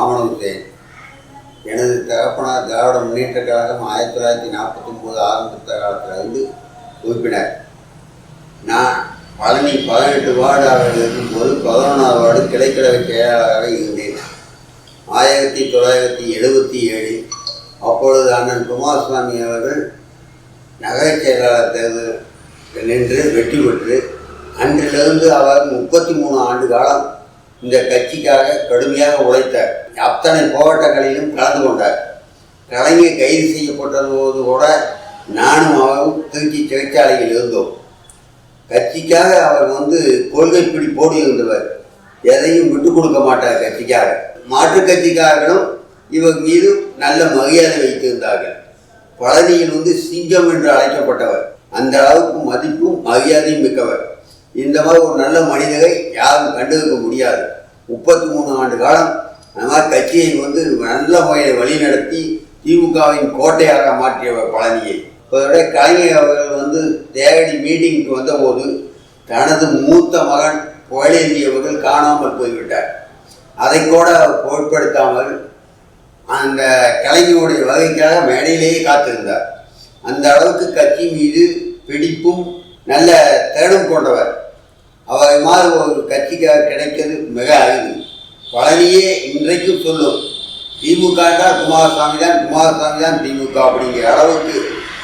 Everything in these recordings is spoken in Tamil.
ஹுசேன் எனது தகப்பனார் திராவிட முன்னேற்ற கழகம் ஆயிரத்தி தொள்ளாயிரத்தி நாற்பத்தொம்போது ஆரம்பித்த காலத்திலிருந்து உறுப்பினர். நான் பழனி பதினெட்டு வார்டாக இருக்கும்போது பதினொன்றாவது வார்டு கிளைக்கழக செயலாளராக இருந்தேன். ஆயிரத்தி தொள்ளாயிரத்தி எழுபத்தி ஏழில் அப்பொழுது அண்ணன் குமாரசுவாமி அவர்கள் நகரச் செயலாளர் தேர்தல் நின்று வெற்றி பெற்று அன்றிலிருந்து அவர் முப்பத்தி மூணு ஆண்டு காலம் இந்த கட்சிக்காக கடுமையாக உழைத்தார். அத்தனை போராட்டங்களிலும் கலந்து கொண்டார். கலைஞர் கைது செய்யப்பட்ட போது கூட நானும் அவரும் திருச்சி சிறைச்சாலையில் இருந்தோம். கட்சிக்காக அவர் வந்து கொள்கை பிடிப்போடு இருந்தவர் எதையும் விட்டு கொடுக்க மாட்டார் கட்சிக்காக. மாற்று கட்சிக்காரர்களும் இவர் மீது நல்ல மரியாதை வைத்திருந்தார்கள். பழனியில் வந்து சிங்கம் என்று அழைக்கப்பட்டவர். அந்த அளவுக்கு மதிப்பும் மரியாதையும் மிக்கவர். இந்த மாதிரி ஒரு நல்ல மனிதரை யாரும் கண்டிருக்க முடியாது. முப்பத்தி மூணு ஆண்டு காலம் ஆனால் கட்சியை வந்து நல்ல முறையில் வழிநடத்தி திமுகவின் கோட்டையாக மாற்றியவர் பழனியை. இப்போதோட கலைஞர் அவர்கள் வந்து தேடி மீட்டிங்க்கு வந்தபோது தனது மூத்த மகன் புகழேந்தி அவர்கள் காணாமல் போய்விட்டார். அதை கூட அவர் பொருட்படுத்தாமல் அந்த கலைஞருடைய வகைக்காக மேடையிலேயே காத்திருந்தார். அந்த அளவுக்கு கட்சி மீது பிடிப்பும் நல்ல தேடும் கொண்டவர். அவர் மாதிரி ஒரு கட்சிக்காக கிடைக்கிறது மிக அரிது. பழனியே இன்றைக்கும் சொல்லும் திமுக தான் குமாரசாமி தான் குமாரசாமி தான் திமுக அப்படிங்கிற அளவுக்கு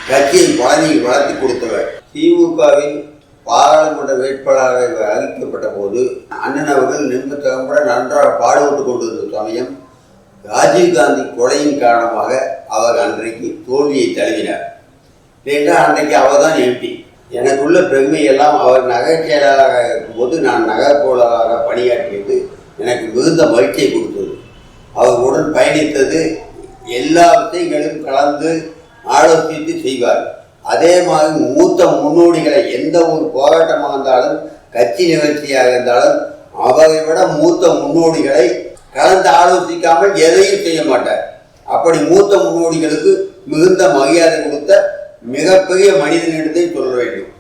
கட்சியை பழனியில் வளர்த்து கொடுத்தவர். திமுகவின் பாராளுமன்ற வேட்பாளராக அறிவிக்கப்பட்ட போது அண்ணன் அவர்கள் நிர்மத்தகம்பட நன்றாக பாடுபட்டு கொண்டிருந்த சமயம் ராஜீவ்காந்தி கொலையின் காரணமாக அவர் அன்றைக்கு தோல்வியை தழுவினார். ஏனென்றால் அன்றைக்கு அவர் தான் எம்பி எனக்குள்ள பெருமையெல்லாம் அவர் நகர் செயலாளராக இருக்கும்போது நான் நகர்கோளாக பணியாற்றியது எனக்கு மிகுந்த மகிழ்ச்சியை கொடுத்தது. அவர்களுடன் பயணித்தது எல்லா விஷயங்களும் கலந்து ஆலோசித்து செய்வார். அதே மாதிரி மூத்த முன்னோடிகளை எந்த ஒரு போராட்டமாக இருந்தாலும் கட்சி நிகழ்ச்சியாக இருந்தாலும் அவரை விட மூத்த முன்னோடிகளை கலந்து ஆலோசிக்காமல் எதையும் செய்ய மாட்டார். அப்படி மூத்த முன்னோடிகளுக்கு மிகுந்த மரியாதை கொடுத்த மிகப்பெரிய மனிதனிடத்தை சொல்ல வேண்டும்.